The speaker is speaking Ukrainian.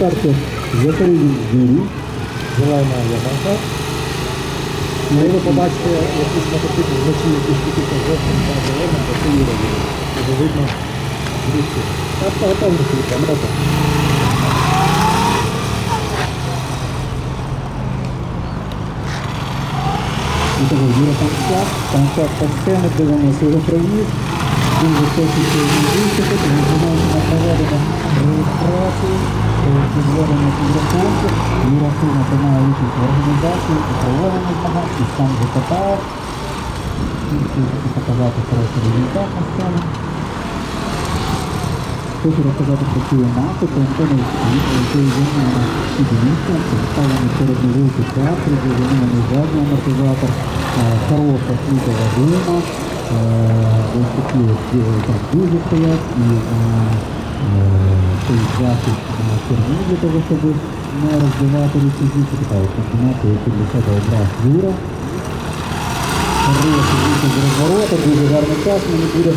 старті Закаридін Юрій, зелена ямаха. Ну, і ви побачите якісь мотоцикл вночі, якісь такі жовтим та то це Юрій. Вже видно звідси. А там світла, мрата. Итого, Юра Панчак, Панчак по сцене, дивимося його привіз. Він високий сьогодні виступи, тому займається на проведення реєстрації, підведення підрахунку. Юра активно приймає участь в організації, і проведення змагань, і сам закатав. Хочу показати хороший результат на сцені. Хочу розказати про цю ямаху, про Антонович Світ, який займає підмістя, поставлений перед невеликий театр, де займаний задній амортизатор, е, хороша світова гума, е, ось такі от там дуже стоять, і е, е, кермі для того, щоб не розбивати реквізити, така от комбінація, яку для себе обрав Юра. Дуже гарний час, мені буде.